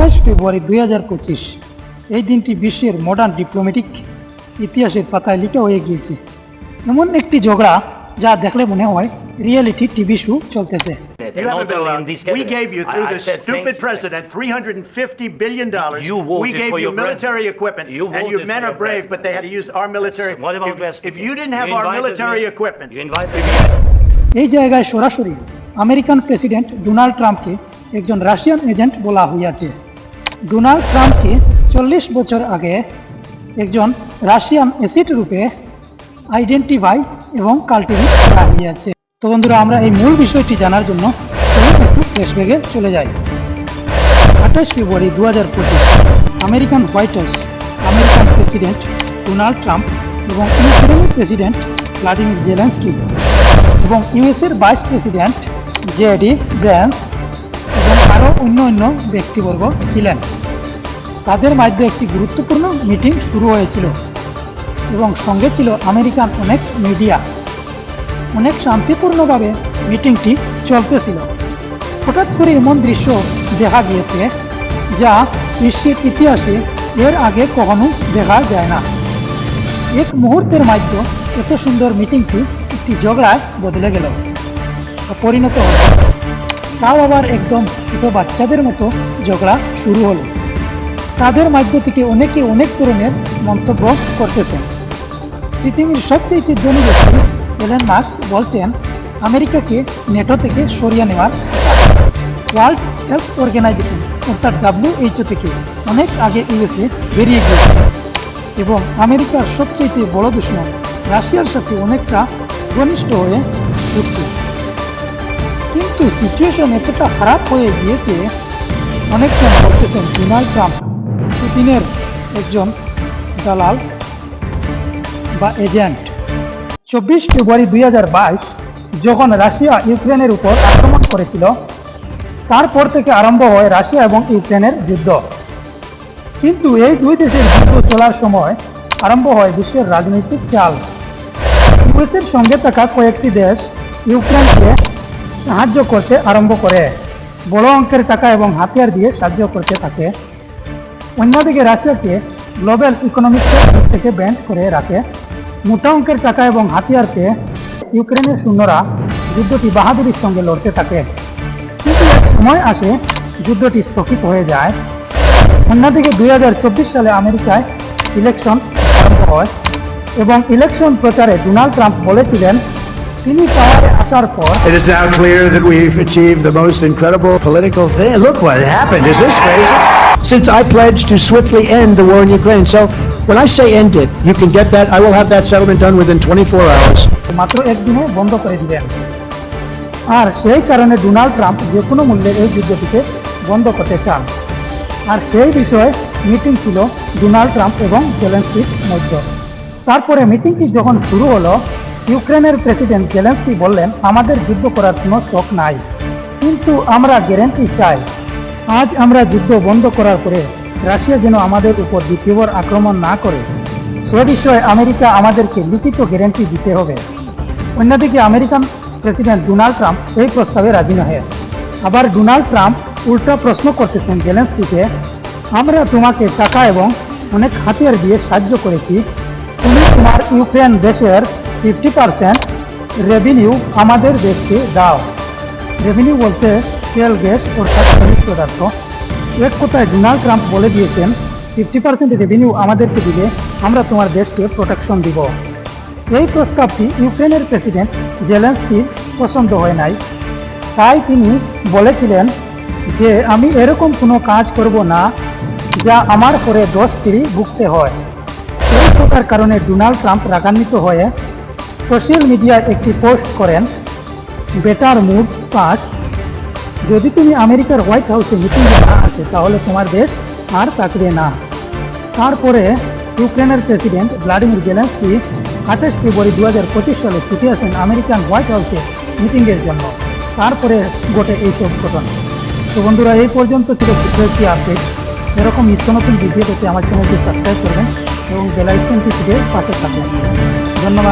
আঠাশ ফেব্রুয়ারি দুই হাজার পঁচিশ এই দিনটি বিশ্বের মডার্ন ডিপ্লোম্যাটিক ইতিহাসের পাতায় লিখে হয়ে গিয়েছে এমন একটি ঝগড়া যা দেখলে মনে হয় রিয়েলিটি টিভি শো চলতেছে. We gave you, through this stupid president, $350 billion. You We gave you military equipment. You And you men are brave, but they had to use our military. What about If- If you didn't have our military equipment, You invited এই জায়গায় সরাসরি American president Donald ট্রাম্পকে একজন Russian agent বলা হইয়াছে Donald ট্রাম্পকে চল্লিশ বছর আগে একজন রাশিয়ান এসিড রূপে আইডেন্টিফাই এবং কাল্টিভেট করা হইয়াছে তো বন্ধুরা, আমরা এই মূল বিষয়টি জানার জন্য একটু ফ্ল্যাশব্যাগে চলে যাই। আঠাশ ফেব্রুয়ারি দু হাজার পঁচিশ, American white house, American president Donald Trump এবং ইউক্রেনের প্রেসিডেন্ট ভ্লাদিমির জেলেন্সকি এবং ইউএসের ভাইস প্রেসিডেন্ট জেডি ব্যান্স এবং আরও অন্য অন্য ব্যক্তিবর্গ ছিলেন। তাদের মধ্যে একটি গুরুত্বপূর্ণ মিটিং শুরু হয়েছিল এবং সঙ্গে ছিল আমেরিকান অনেক মিডিয়া। অনেক শান্তিপূর্ণভাবে মিটিংটি চলতেছিল। হঠাৎ করে এমন দৃশ্য দেখা গিয়েছে যা বিশ্বের ইতিহাসে এর আগে কখনো দেখা যায় না। এক মুহূর্তের মাধ্যমে এত সুন্দর মিটিংটি একটি ঝগড়ায় বদলে গেল। পরিণত হল। তাও আবার একদম ছোট বাচ্চাদের মতো ঝগড়া শুরু হলো। তাদের মাধ্য থেকে অনেকে অনেক ধরনের মন্তব্য করতেছেন। পৃথিবীর সবচেয়ে ধনী ব্যক্তি এলেন মার্ক বলছেন, আমেরিকাকে নেটো থেকে সরিয়ে নেওয়ার ওয়ার্ল্ড হেলথ অর্গানাইজেশন, অর্থাৎ ডাব্লিউএইচও থেকে অনেক আগে ইউএসএ বেরিয়ে গিয়েছে। এবং আমেরিকার সবচেয়ে বড় দুশ্মন রাশিয়ার সাথে অনেকটা ঘনিষ্ঠ হয়ে উঠছে। কিন্তু সিচুয়েশন এতটা খারাপ হয়ে গিয়েছে অনেকজন বলতেছেন ডোনাল্ড ট্রাম্প পুতিনের একজন দালাল বা এজেন্ট। চব্বিশ ফেব্রুয়ারি দুই হাজার বাইশ, যখন রাশিয়া ইউক্রেনের উপর আক্রমণ করেছিল, তারপর থেকে আরম্ভ হয় রাশিয়া এবং ইউক্রেনের যুদ্ধ। কিন্তু এই দুই দেশের যুদ্ধ চলার সময় আরম্ভ হয় বিশ্বের রাজনৈতিক চাল। ইউএসের সঙ্গে থাকা কয়েকটি দেশ ইউক্রেনকে সাহায্য করতে আরম্ভ করে। বড় অঙ্কের টাকা এবং হাতিয়ার দিয়ে সাহায্য করতে থাকে। অন্যদিকে রাশিয়াকে গ্লোবাল ইকোনমিক্সের থেকে ব্যান্ড করে রাখে। মোটা অঙ্কের টাকা এবং হাতিয়ারকে ইউক্রেনের সৈন্যরা যুদ্ধটি বাহাদুরির সঙ্গে লড়তে থাকে। কিন্তু সময় আসে যুদ্ধটি স্থগিত হয়ে যায়। অন্যদিকে দুই হাজার চব্বিশ সালে আমেরিকায় ইলেকশন আরম্ভ হয় এবং ইলেকশন প্রচারে ডোনাল্ড ট্রাম্প বলেছিলেন তিনি পাওয়ারে আসার পর It is now clear that we've achieved the most incredible political thing. Look what happened. Is this crazy? Since I pledged to swiftly end the war in Ukraine. So when I say end it, you can get that. I will have that settlement done within 24 hours. মাত্র একদিনে বন্ধ করে দিলেন আর সেই কারণে Donald Trump যে কোনো মূল্যে এই যুদ্ধটিকে বন্ধ করতে চান আর সেই বিষয়ে মিটিং ছিল ডোনাল্ড ট্রাম্প এবং জেলেন্সকির মধ্যে তারপরে মিটিংটি যখন শুরু হলো ইউক্রেনের প্রেসিডেন্ট জেলেন্সকি বললেন, আমাদের যুদ্ধ করার কোনো শখ নাই। কিন্তু আমরা গ্যারেন্টি চাই। আজ আমরা যুদ্ধ বন্ধ করার পরে রাশিয়া যেন আমাদের উপর দ্বিতীয়বার আক্রমণ না করে। সে বিষয়ে আমেরিকা আমাদেরকে লিখিত গ্যারেন্টি দিতে হবে। অন্যদিকে আমেরিকান প্রেসিডেন্ট ডোনাল্ড ট্রাম্প এই প্রস্তাবে রাজি নহে। আবার ডোনাল্ড ট্রাম্প উল্টা প্রশ্ন করতেছেন জেলেন্সকিকে, আমরা তোমাকে টাকা এবং অনেক হাতিয়ার দিয়ে সাহায্য করেছি। তুমি তোমার ইউক্রেন দেশের ফিফটি পার্সেন্ট রেভিনিউ আমাদের দেশকে দাও। রেভিনিউ বলতে তেল, গ্যাস অর্থাৎ খনিজ পদার্থ। এক কথায় ডোনাল্ড ট্রাম্প বলে দিয়েছেন, ফিফটি পার্সেন্ট রেভিনিউ আমাদেরকে দিলে আমরা তোমার দেশকে প্রোটেকশন দিব। এই প্রস্তাবটি ইউক্রেনের প্রেসিডেন্ট জেলেন্সকির পছন্দ হয় নাই। তাই তিনি বলেছিলেন যে, আমি এরকম কোনো কাজ করব না যা আমার পরে দশ তিরি ভুগতে হয়। এই প্রকার কারণে ডোনাল্ড ট্রাম্প রাগান্বিত হয়ে সোশ্যাল মিডিয়ায় একটি পোস্ট করেন, বেটার মুড পাস। যদি তুমি আমেরিকার হোয়াইট হাউসে মিটিং না আসে, তাহলে তোমার দেশ আর থাকবে না। তারপরে ইউক্রেনের প্রেসিডেন্ট ভ্লাদিমির জেলেন্সকি আঠাশ ফেব্রুয়ারি দু হাজার পঁচিশ সালে ছুটে আসেন আমেরিকান হোয়াইট হাউসে মিটিংয়ের জন্য। তারপরে ঘটে এইসব ঘটনা। তো বন্ধুরা, এই পর্যন্ত ছিল সিকিউরিটি আপডেট। এরকম নিত্য নতুন ভিডিও পেতে আমার চ্যানেলটি সাবস্ক্রাইব করবেন এবং বেলাইকনটি থেকে পাশে থাকবেন। ধন্যবাদ।